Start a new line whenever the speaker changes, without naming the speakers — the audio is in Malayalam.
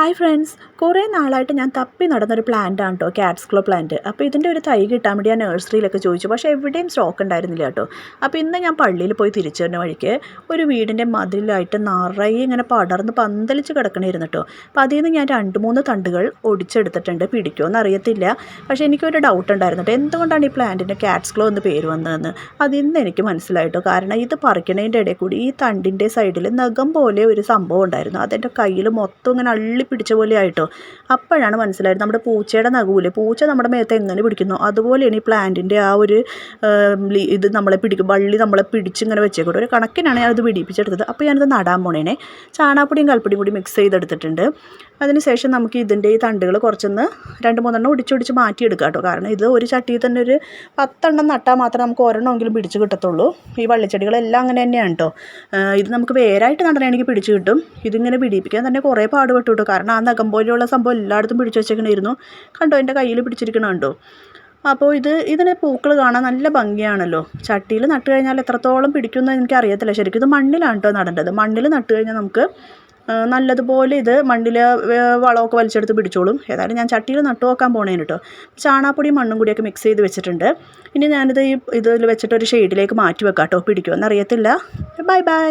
ഹായ് ഫ്രണ്ട്സ് കുറേ നാളായിട്ട് ഞാൻ തപ്പി നടന്നൊരു പ്ലാന്റ് ആണ് കേട്ടോ ക്യാറ്റ്സ് ക്ലോ പ്ലാന്റ് അപ്പോൾ ഇതിന്റെ ഒരു തൈ കിട്ടാൻ വേണ്ടി ഞാൻ നഴ്സറിയിലൊക്കെ ചോദിച്ചു. പക്ഷേ എവിടെയും സ്റ്റോക്ക് ഉണ്ടായിരുന്നില്ല കേട്ടോ അപ്പോൾ ഇന്ന് ഞാൻ പള്ളിയിൽ പോയി തിരിച്ചു വരുന്ന വഴിക്ക് ഒരു വീടിന്റെ മതിലായിട്ട് നിറയെ ഇങ്ങനെ പടർന്ന് പന്തലിച്ച് കിടക്കണമായിരുന്നു കേട്ടോ അപ്പോൾ അതിൽ നിന്ന് ഞാൻ രണ്ട് മൂന്ന് തണ്ടുകൾ ഒടിച്ചെടുത്തിട്ടുണ്ട്. പിടിക്കുമോ എന്നറിയത്തില്ല പക്ഷേ എനിക്കൊരു ഡൗട്ട് ഉണ്ടായിരുന്നു കേട്ടോ എന്തുകൊണ്ടാണ് ഈ പ്ലാന്റിന്റെ ക്യാറ്റ്സ് ക്ലോ എന്ന് പേര് വന്നതെന്ന്? അതിന്ന് എനിക്ക് മനസ്സിലായിട്ടോ കാരണം ഇത് പറിക്കണതിന്റെ ഇടയിൽ കൂടി ഈ തണ്ടിന്റെ സൈഡിൽ നഖം പോലെ ഒരു സംഭവം ഉണ്ടായിരുന്നു. അതെന്റെ കയ്യിൽ മൊത്തം ഇങ്ങനെ അള്ളി പിടിച്ച പോലെ ആയിട്ടോ. അപ്പോഴാണ് മനസ്സിലായത് നമ്മുടെ പൂച്ചയുടെ നഖൂലെ പൂച്ച നമ്മുടെ മേത്ത് എങ്ങനെ പിടിക്കുന്നു? അതുപോലെയാണ് ഈ പ്ലാന്റിന്റെ ആ ഒരു ഇത് നമ്മളെ പിടിക്കും വള്ളി നമ്മളെ പിടിച്ചിങ്ങനെ വെച്ചേക്കൂടെ ഒരു കണക്കിനാണ് ഞാനത് പിടിപ്പിച്ചെടുത്തത് അപ്പോൾ ഞാനത് നടാൻ പോണേനെ. ചാണാപ്പൊടിയും കൽപ്പൊടിയും കൂടി മിക്സ് ചെയ്തെടുത്തിട്ടുണ്ട്. അതിനുശേഷം നമുക്ക് ഇതിന്റെ ഈ തണ്ടുകൾ കുറച്ചൊന്ന് രണ്ട് മൂന്നെണ്ണം ഒടിച്ചൊടിച്ച് മാറ്റിയെടുക്കാം കേട്ടോ. കാരണം ഇത് ഒരു ചട്ടിയിൽ തന്നെ ഒരു പത്തെണ്ണം നട്ടാൽ മാത്രമേ നമുക്ക് ഒരെണ്ണമെങ്കിലും പിടിച്ച് കിട്ടത്തുള്ളൂ. ഈ വള്ളിച്ചെടികളെല്ലാം അങ്ങനെ തന്നെയാണ് കേട്ടോ. ഇത് നമുക്ക് വേരായിട്ട് നടണമെങ്കിൽ പിടിച്ച് കിട്ടും. ഇതിങ്ങനെ പിടിപ്പിക്കാൻ തന്നെ കുറേ പാടുപെട്ടു കേട്ടോ. കാരണം ആ നഖം പോലെയുള്ള സംഭവം എല്ലായിടത്തും പിടിച്ചു വെച്ചേക്കണായിരുന്നു. കണ്ടോ എന്റെ കയ്യിൽ പിടിച്ചിരിക്കണ കണ്ടോ? അപ്പോൾ ഇത് ഇതിന് പൂക്കൾ കാണാൻ നല്ല ഭംഗിയാണല്ലോ. ചട്ടിയിൽ നട്ട് കഴിഞ്ഞാൽ എത്രത്തോളം പിടിക്കുമെന്ന് എനിക്കറിയത്തില്ല. ശരിക്കും ഇത് മണ്ണിലാണ് കേട്ടോ നടേണ്ടത്. മണ്ണിൽ നട്ട് കഴിഞ്ഞാൽ നമുക്ക് നല്ലതുപോലെ ഇത് മണ്ണിൽ വളമൊക്കെ വലിച്ചെടുത്ത് പിടിച്ചോളും. ഏതായാലും ഞാൻ ചട്ടിയിൽ നട്ടു നോക്കാൻ പോണേന് കേട്ടോ. ചാണാപ്പൊടിയും മണ്ണും കൂടിയൊക്കെ മിക്സ് ചെയ്ത് വെച്ചിട്ടുണ്ട്. ഇനി ഞാനിത് ഈ ഇതിൽ വെച്ചിട്ട് ഒരു ഷെയ്ഡിലേക്ക് മാറ്റി വെക്കാം കേട്ടോ പിടിക്കുമെന്ന് അറിയത്തില്ല ബൈ ബൈ.